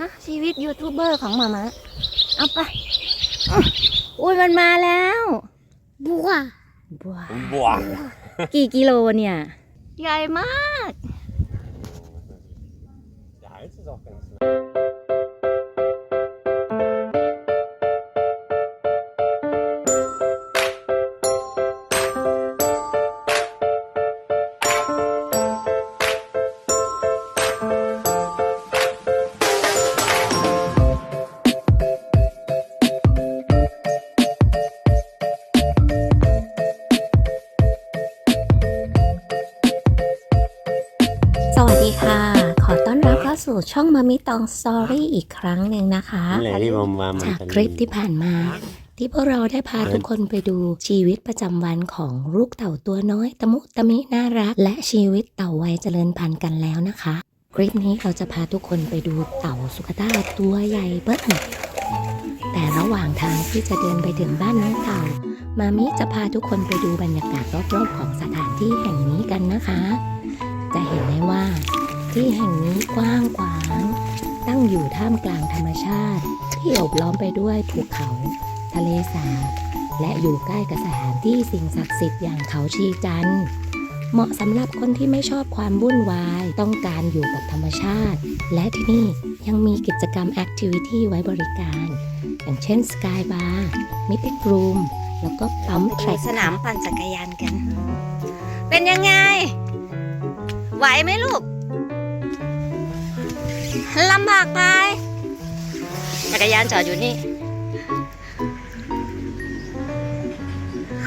ฮะชีวิตยูทูบเบอร์ของหมามาเอาไปอื้ออุ้ยมันมาแล้ว บัว บัว Boah. กี่กิโลเนี่ย ใหญ่มาก Der Hals ist auch ganz สวัสดีค่ะ ขอต้อนรับเข้าสู่ช่องมามิตองสตอรี่อีกครั้งหนึ่งนะคะนั่นแหละที่ผมว่ามันจากจะคลิปที่ผ่านมา ที่พวกเราได้พาทุกคนไปดูชีวิตประจำวันของลูกเต่าตัวน้อยตะมุตะมิน่ารัก และชีวิตเต่าวัยเจริญพันธุ์กันแล้วนะคะ คลิปนี้เราจะพาทุกคนไปดูเต่าสุขตาตัวใหญ่เบิ้ลแต่ระหว่างทางที่จะเดินไปถึงบ้านน้องเต่า มามิจะพาทุกคนไปดูบรรยากาศรอบๆของสถานที่แห่งนี้กันนะคะ จะเห็นได้ว่า ที่แห่งนี้กว้างขวาง ตั้งอยู่ท่ามกลางธรรมชาติ ที่โอบล้อมไปด้วยภูเขา ทะเลสาบและอยู่ใกล้กับสถานที่สิ่งศักดิ์สิทธิ์อย่างเขาชีจันทร์เหมาะสำหรับคนที่ไม่ชอบความวุ่นวาย ต้องการอยู่กับธรรมชาติ และที่นี่ยังมีกิจกรรมแอคทิวิตี้ไว้บริการ อย่างเช่นสกายบาร์มิติ้งรูมแล้วก็ปั๊มแทร็กสนามปั่นจักรยานกัน เป็นยังไง ไหวไหมลูกลำบากไปจักรยานจอดอยู่นี่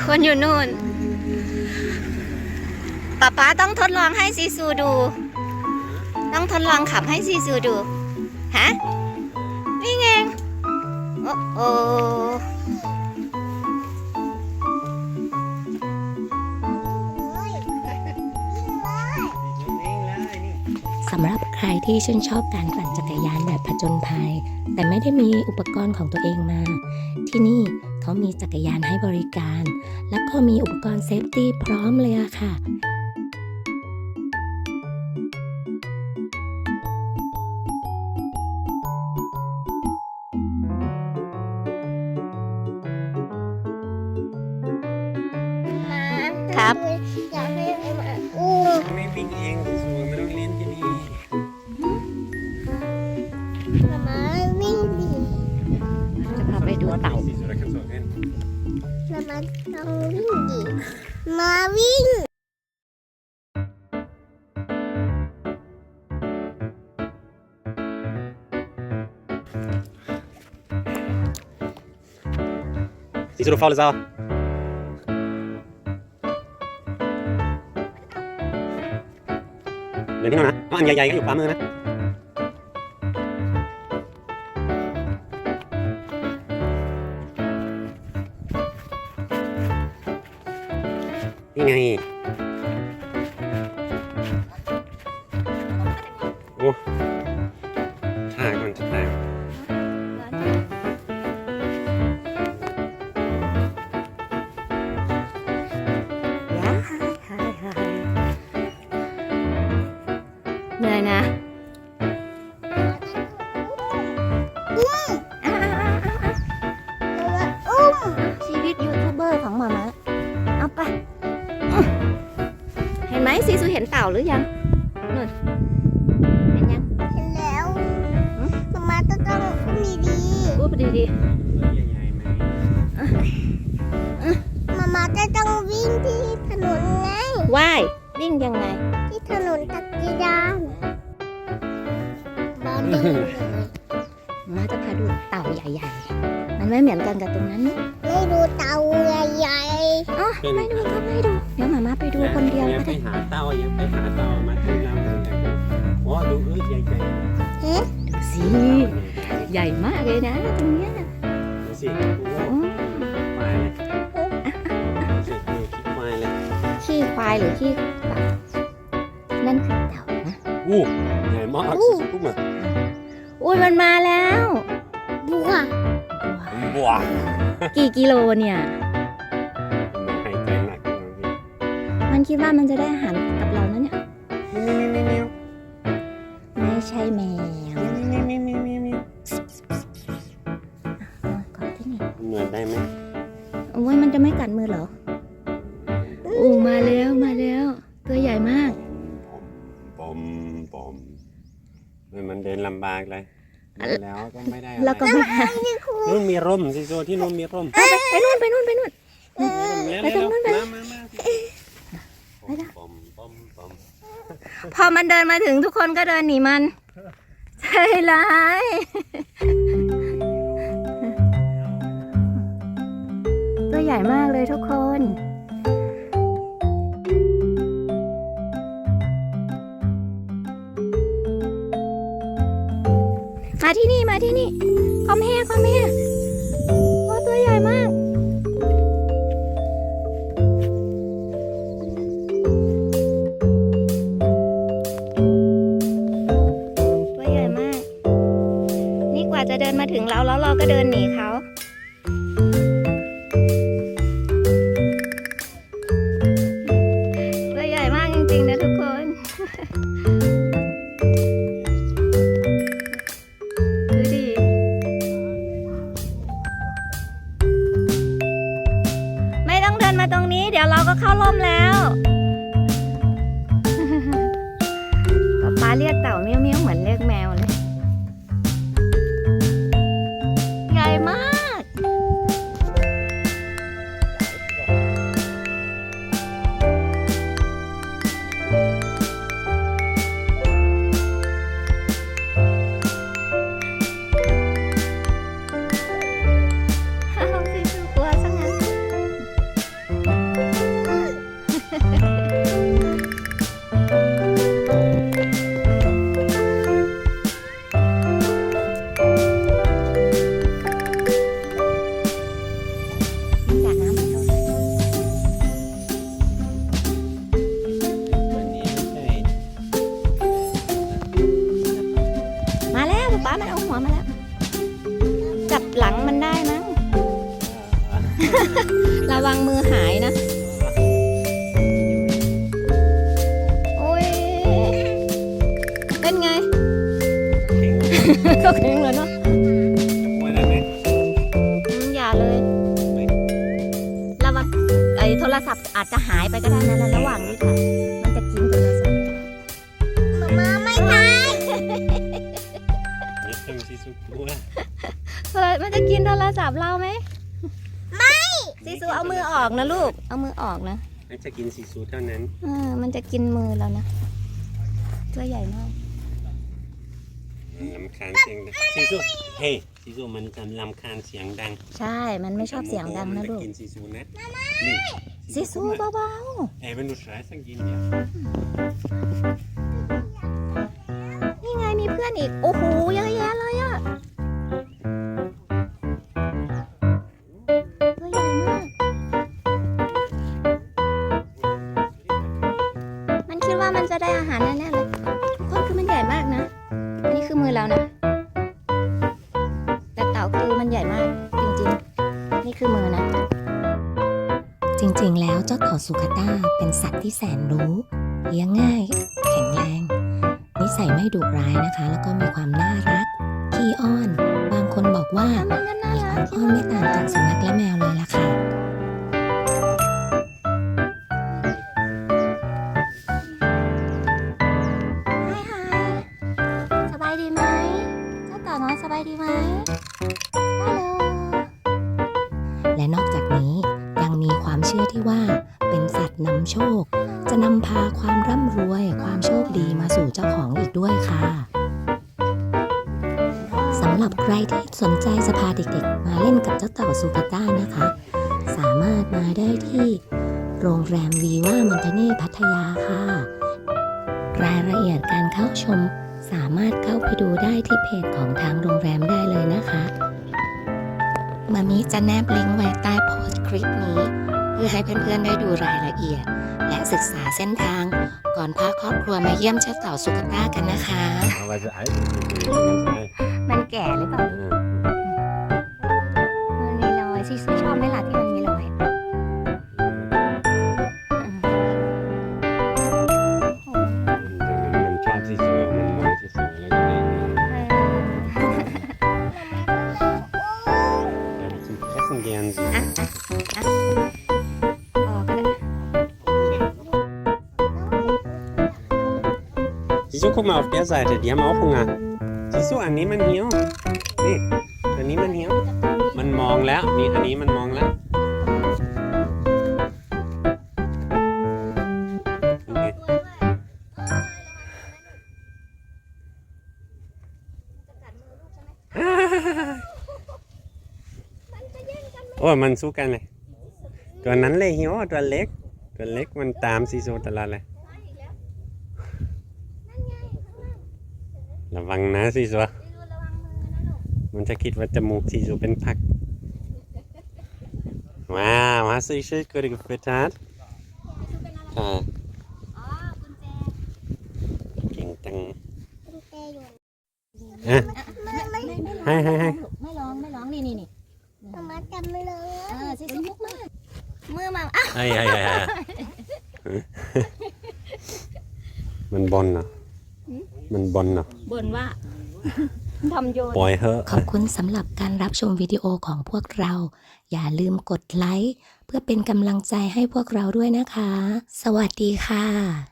คนอยู่นู่นป๊าป๊าต้องทดลองให้ซีซูดู ต้องทดลองขับให้ซีซูดู ฮะ นี่ไง โอ้โอ ที่ชื่นชอบการปั่นจักรยานแบบผจญภัย แต่ไม่ได้มีอุปกรณ์ของตัวเองมา ที่นี่เขามีจักรยานให้บริการ แล้วก็มีอุปกรณ์เซฟตี้พร้อมเลยอะค่ะครับ อยากให้ไอ้หมาอุ้มไม่วิ่งเองสูงไเต่า Siehst du, da kannst du auch hin. หมามาต้องวิ่งดิมาวิ่ง Siehst du, du faule Sau? Lên ที่นู่นนะต้องอันให เห็นเต่าหรือยังนู่นเห็นยังเห็นแล้วหืมหมามาต้องต้องอุ้มดีพูดไปดีตัวใหญ่ๆไหมๆหมามาจะต้องวิ่งที่ถนนไงๆว่ายวิ่งยังไง ที่ถนนจักรยานบ้านดูเลยมาจะพาดูเต่าใหญ่ๆ มันไม่เหมือนกันกับตรงนั้นนะไม่ดูเตาใหญ่อ๋อไม่ดูก็ไม่ดู เดี๋ยวหมามาไปดูคนเดียวอก็ไปได้หาเต่าอย่าไปหาเต่ามาที่เราเลยโอ้ดูเอ้ยใหญ่ๆเฮ้ดูสิๆใหญ่มากเลยนะตรงเนี้ยดูสิโอ้โอ้ควายเลยดูสิดูขี้ควายเลยขี้ควายหรือขี้เต่านั่นคือเต่านะอู้ใหญ่มากสุดๆมาอุ้ยมันมาแล้วบัวบัวกี่กิโลเนี่ย คิดว่ามันจะได้อาหารกับเรานะเนี่ยไม่ใช่แมวกอดที่นี่เหมือนได้ไหมโอ้ยมันจะไม่กัดมือเหรออู้มาแล้วมาแล้ว ตัวใหญ่มากปอมปอมมันเดินลำบากเลยแล้วก็ไม่ได้แล้วก็ไม่ได้นู่นมีร่มสิโซที่นู่นมีร่มไปนู่นไปนู่นไปนู่นไปตรงนู้นไป พอมันเดินมาถึงทุกคนก็เดินหนีมันใช่ร้ายตัวใหญ่มากเลยทุกคนมาที่นี่มาที่นี่คอมแฮคอมแฮ เร ก็แข็งเลยเนาะกลัวได้ไหมอืมอย่าเลยระวังไอ้โทรศัพท์อาจจะหายไปก็ได้นะระหว่างนี้ค่ะ มันจะกินโทรศัพท์มาไม่ทันนี่ทำสิสุกลัวเฮ้ยมันจะกินโทรศัพท์เราไหมไม่ซีซูเอามือออกนะลูก เอามือออกนะ มันจะกินสีสูเท่านั้น เออมันจะกินมือเรานะ ตัวใหญ่มาก ลำคาญเสียงดังสีสูเฮ้ยสีสูมันจะลำคาญเสียงดังใช่ มันไม่ชอบเสียงดังนะลูก กินซีซูนะนี่ซีซูเบาเอ้ยมันดูสายสักกินเนี่ยๆนี่ไงมีเพื่อนอีก โอ้โหเยอะแนี่คือมือนะ จริงๆ แล้วเจ้าเต่าสุขต้าเป็นสัตว์ที่แสนรู้เลี้ยงง่าย แข็งแรง นิสัยไม่ดุร้ายนะคะ แล้วก็มีความน่ารัก ขี้อ้อน บางคนบอกว่ามีความอ้อนไม่ต่างจากสุนัขและแมวเลยล่ะค่ะฮายฮายสบายดีไหมเจ้าเต่าน้อยสบายดีไหม สัตว์นำโชค จะนำพาความร่ำรวย ความโชคดีมาสู่เจ้าของอีกด้วยค่ะสำหรับใครที่สนใจจะพาเด็กๆ มาเล่นกับเจ้าเต่าซูกาต้านะคะ สามารถมาได้ที่โรงแรมวีว่ามันเทเน่พัทยาค่ะ รายละเอียดการเข้าชมสามารถเข้าไปดูได้ที่เพจของทางโรงแรมได้เลยนะคะมามิจะแนบลิงก์ไว้ใต้โพสต์คลิปนี้ เพื่อให้เพื่อนๆได้ดูรายละเอียด และศึกษาเส้นทาง ก่อนพาครอบครัวมาเยี่ยมเจ้าเต่าสุขต้ากันนะคะ เอาไว้จะไอ้มันแก่หรือเปล่ามัน guck mal auf der Seite, die haben auch Hunger. Siehst du, an นี้มันหิว นี่ อันนี้มันหิว มันมองแล้ว นี่ อันนี้มันมองแล้วโอเคโอ้มันสู้กันเลย ตัวนั้นเลยหิวอะตัวเล็ก ตัวเล็กมันตามซีโซตลอดเลย ระวังนะซีซัวมันจะคิดว่าจมูกซีซูเป็นผัก ว้าว hast du die Schildkröte gefüttert? Ja. อ๋อกุญแจเก่งจังกุญแจอยู่อะไม่ไม่ให้ให้ให้ไม่ร้องไม่ร้องนี่นี่นี่มามาจำไม่เลยเออซิซิมุกมากมือมาอะไอ้ไอ้ไอ้ไอ้มันบอลเนาะ มันบอลเนาะบนว่าทำโยนปล่อยเหอะขอบคุณสำหรับการรับชมวิดีโอของพวกเรา อย่าลืมกดไลค์ เพื่อเป็นกำลังใจให้พวกเราด้วยนะคะ สวัสดีค่ะ